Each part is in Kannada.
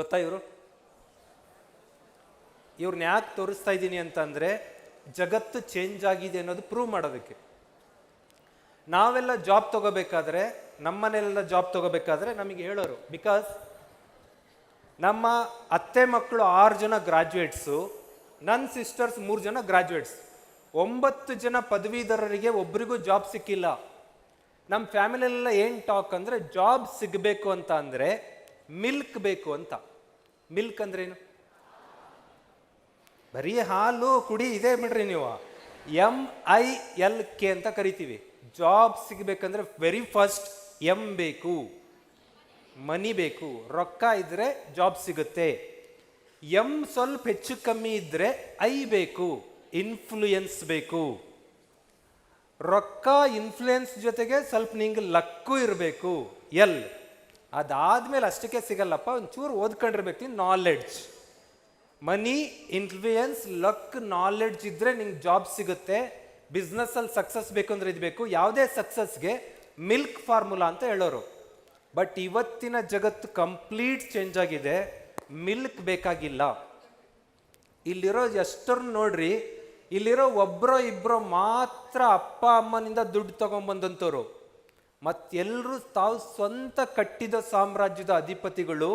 ಗೊತ್ತಾ ಇವರು? ಇವ್ರನ್ನ ಯಾಕೆ ತೋರಿಸ್ತಾ ಇದ್ದೀನಿ ಅಂತಂದ್ರೆ ಜಗತ್ತು ಚೇಂಜ್ ಆಗಿದೆ ಅನ್ನೋದು ಪ್ರೂವ್ ಮಾಡೋದಕ್ಕೆ. ನಾವೆಲ್ಲ ಜಾಬ್ ತಗೋಬೇಕಾದ್ರೆ ನಮ್ಮನೆಲ್ಲ ಜಾಬ್ ತಗೋಬೇಕಾದ್ರೆ ನಮಗೆ ಹೇಳೋರು. ಬಿಕಾಸ್ ನಮ್ಮ ಅತ್ತೆ ಮಕ್ಕಳು ಆರು ಜನ ಗ್ರಾಜ್ಯುಯೇಟ್ಸು ನನ್ನ ಸಿಸ್ಟರ್ಸ್ ಮೂರು ಜನ ಗ್ರಾಜ್ಯುಯೇಟ್ಸ್ ಒಂಬತ್ತು ಜನ ಪದವೀಧರರಿಗೆ ಒಬ್ರಿಗೂ ಜಾಬ್ ಸಿಕ್ಕಿಲ್ಲ. ನಮ್ಮ ಫ್ಯಾಮಿಲಿಯಲ್ಲ ಏನು ಟಾಕ್ ಅಂದರೆ ಜಾಬ್ ಸಿಗಬೇಕು ಅಂತ ಅಂದರೆ ಮಿಲ್ಕ್ ಬೇಕು ಅಂತ. ಮಿಲ್ಕ್ ಅಂದ್ರೇನು? ಬರೀ ಹಾಲು, ಕುಡಿ, ಇದೇ ಬಿಡ್ರಿ ನೀವು. ಎಂ ಐ ಎಲ್ ಕೆ ಅಂತ ಕರಿತೀವಿ. ಜಾಬ್ ಸಿಗಬೇಕಂದ್ರೆ ವೆರಿ ಫಸ್ಟ್ ಎಂ ಬೇಕು. ಮನಿ ಬೇಕು. ರೊಕ್ಕ ಇದ್ರೆ ಜಾಬ್ ಸಿಗುತ್ತೆ. ಎಂ ಸ್ವಲ್ಪ ಹೆಚ್ಚು ಕಮ್ಮಿ ಇದ್ರೆ ಐ ಬೇಕು. ಇನ್ಫ್ಲೂಯೆನ್ಸ್ ಬೇಕು. ರೊಕ್ಕ ಇನ್ಫ್ಲೂಯೆನ್ಸ್ ಜೊತೆಗೆ ಸ್ವಲ್ಪ ನಿಂಗೆ ಲಕ್ಕು ಇರಬೇಕು. ಎಲ್? ಅದಾದ್ಮೇಲೆ ಅಷ್ಟಕ್ಕೆ ಸಿಗಲ್ಲಪ್ಪ, ಒಂಚೂರು ಓದ್ಕೊಂಡಿರ್ಬೇಕು knowledge money influence luck knowledge ಇದ್ರೆ ನಿಂಗೆ ಜಾಬ್ ಸಿಗುತ್ತೆ. ಬಿಸ್ನೆಸ್ಸಲ್ಲಿ ಸಕ್ಸಸ್ ಬೇಕು ಅಂದ್ರೆ ಇದು ಬೇಕು. ಯಾವುದೇ ಸಕ್ಸಸ್ಗೆ ಮಿಲ್ಕ್ ಫಾರ್ಮುಲಾ ಅಂತ ಹೇಳೋರು. ಬಟ್ ಇವತ್ತಿನ ಜಗತ್ತು ಕಂಪ್ಲೀಟ್ ಚೇಂಜ್ ಆಗಿದೆ. ಮಿಲ್ಕ್ ಬೇಕಾಗಿಲ್ಲ. ಇಲ್ಲಿರೋ ಎಷ್ಟರನ್ನು ನೋಡ್ರಿ, ಇಲ್ಲಿರೋ ಒಬ್ಬರೋ ಇಬ್ಬರೋ ಮಾತ್ರ ಅಪ್ಪ ಅಮ್ಮನಿಂದ ದುಡ್ಡು ತಗೊಂಬಂದಂಥವ್ರು. ಮತ್ತೆಲ್ಲರೂ ತಾವು ಸ್ವಂತ ಕಟ್ಟಿದ ಸಾಮ್ರಾಜ್ಯದ ಅಧಿಪತಿಗಳು,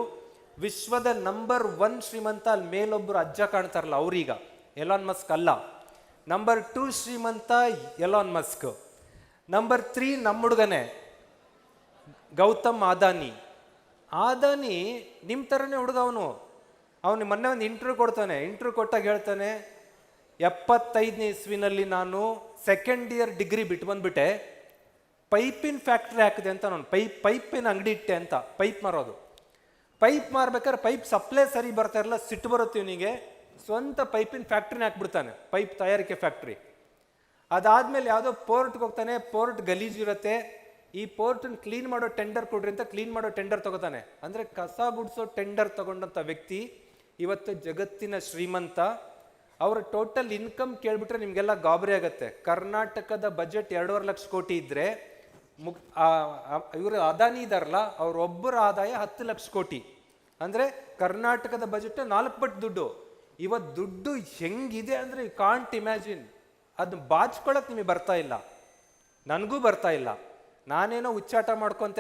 ವಿಶ್ವದ ನಂಬರ್ ಒನ್ ಶ್ರೀಮಂತ ಅಲ್ಲಿ ಮೇಲೊಬ್ಬರು ಅಜ್ಜ ಕಾಣ್ತಾರಲ್ಲ ಅವರೀಗ, ಎಲಾನ್ ಮಸ್ಕ್ ಅಲ್ಲ. ನಂಬರ್ ಟೂ ಶ್ರೀಮಂತ ಎಲಾನ್ ಮಸ್ಕ್. ನಂಬರ್ ತ್ರೀ ನಮ್ಮ ಹುಡುಗನೇ, ಗೌತಮ್ ಆದಾನಿ. ಆದಾನಿ ನಿಮ್ಮ ಥರನೇ ಹುಡುಗ ಅವನು. ಅವನು ಮೊನ್ನೆ ಒಂದು ಇಂಟರ್ವ್ಯೂ ಕೊಡ್ತಾನೆ ಇಂಟರ್ವ್ಯೂ ಕೊಟ್ಟಾಗ ಹೇಳ್ತಾನೆ, ಎಪ್ಪತ್ತೈದನೇ ಇಸ್ವಿನಲ್ಲಿ ನಾನು ಸೆಕೆಂಡ್ ಇಯರ್ ಡಿಗ್ರಿ ಬಿಟ್ಟು ಬಂದ್ಬಿಟ್ಟೆ. ಪೈಪಿನ ಫ್ಯಾಕ್ಟ್ರಿ ಹಾಕಿದೆ ಅಂತ ನಾನು ಪೈಪ್ ಪೈಪಿನ ಅಂಗಡಿ ಇಟ್ಟೆ ಅಂತ. ಪೈಪ್ ಮಾರೋದು. ಪೈಪ್ ಮಾರ್ಬೇಕಾದ್ರೆ ಪೈಪ್ ಸಪ್ಲೈ ಸರಿ ಬರ್ತಾ ಇರಲ್ಲ, ಸಿಟ್ಟು ಬರುತ್ತೆ ಇವನಿಗೆ. ಸ್ವಂತ ಪೈಪಿನ ಫ್ಯಾಕ್ಟ್ರಿನ ಹಾಕ್ಬಿಡ್ತಾನೆ. ಪೈಪ್ ತಯಾರಿಕೆ ಫ್ಯಾಕ್ಟ್ರಿ. ಅದಾದ್ಮೇಲೆ ಯಾವುದೋ ಪೋರ್ಟ್ಗೆ ಹೋಗ್ತಾನೆ, ಪೋರ್ಟ್ ಗಲೀಜಿರುತ್ತೆ ಈ ಪೋರ್ಟನ್ನು ಕ್ಲೀನ್ ಮಾಡೋ ಟೆಂಡರ್ ಕೊಡ್ರಿ ಅಂತ ಕ್ಲೀನ್ ಮಾಡೋ ಟೆಂಡರ್ ತಗೋತಾನೆ. ಅಂದ್ರೆ ಕಸ ಗುಡಿಸೋ ಟೆಂಡರ್ ತಗೊಂಡಂಥ ವ್ಯಕ್ತಿ ಇವತ್ತು ಜಗತ್ತಿನ ಶ್ರೀಮಂತ. ಅವರ ಟೋಟಲ್ ಇನ್ಕಮ್ ಕೇಳಿಬಿಟ್ರೆ ನಿಮಗೆಲ್ಲ ಗಾಬರಿ ಆಗುತ್ತೆ. ಕರ್ನಾಟಕದ ಬಜೆಟ್ ಎರಡೂವರೆ ಲಕ್ಷ ಕೋಟಿ ಇದ್ರೆ ಮುಕ್ ಇವರು ಅದಾನಿ ಇದಾರಲ್ಲ ಅವರೊಬ್ಬರ ಆದಾಯ ಹತ್ತು ಲಕ್ಷ ಕೋಟಿ. ಅಂದರೆ ಕರ್ನಾಟಕದ ಬಜೆಟ್ ನಾಲ್ಕು ಪಟ್ಟು ದುಡ್ಡು. ಇವತ್ತು ದುಡ್ಡು ಹೆಂಗಿದೆ ಅಂದ್ರೆ ಕಾಂಟ್ ಇಮ್ಯಾಜಿನ್ ಅದನ್ನ ಬಾಚ್ಕೊಳಕ್ಕೆ ನಿಮಗೆ ಬರ್ತಾ ಇಲ್ಲ. ನನಗೂ ಬರ್ತಾ ಇಲ್ಲ. ನಾನೇನೋ ಉಚ್ಚಾಟ ಮಾಡ್ಕೊತ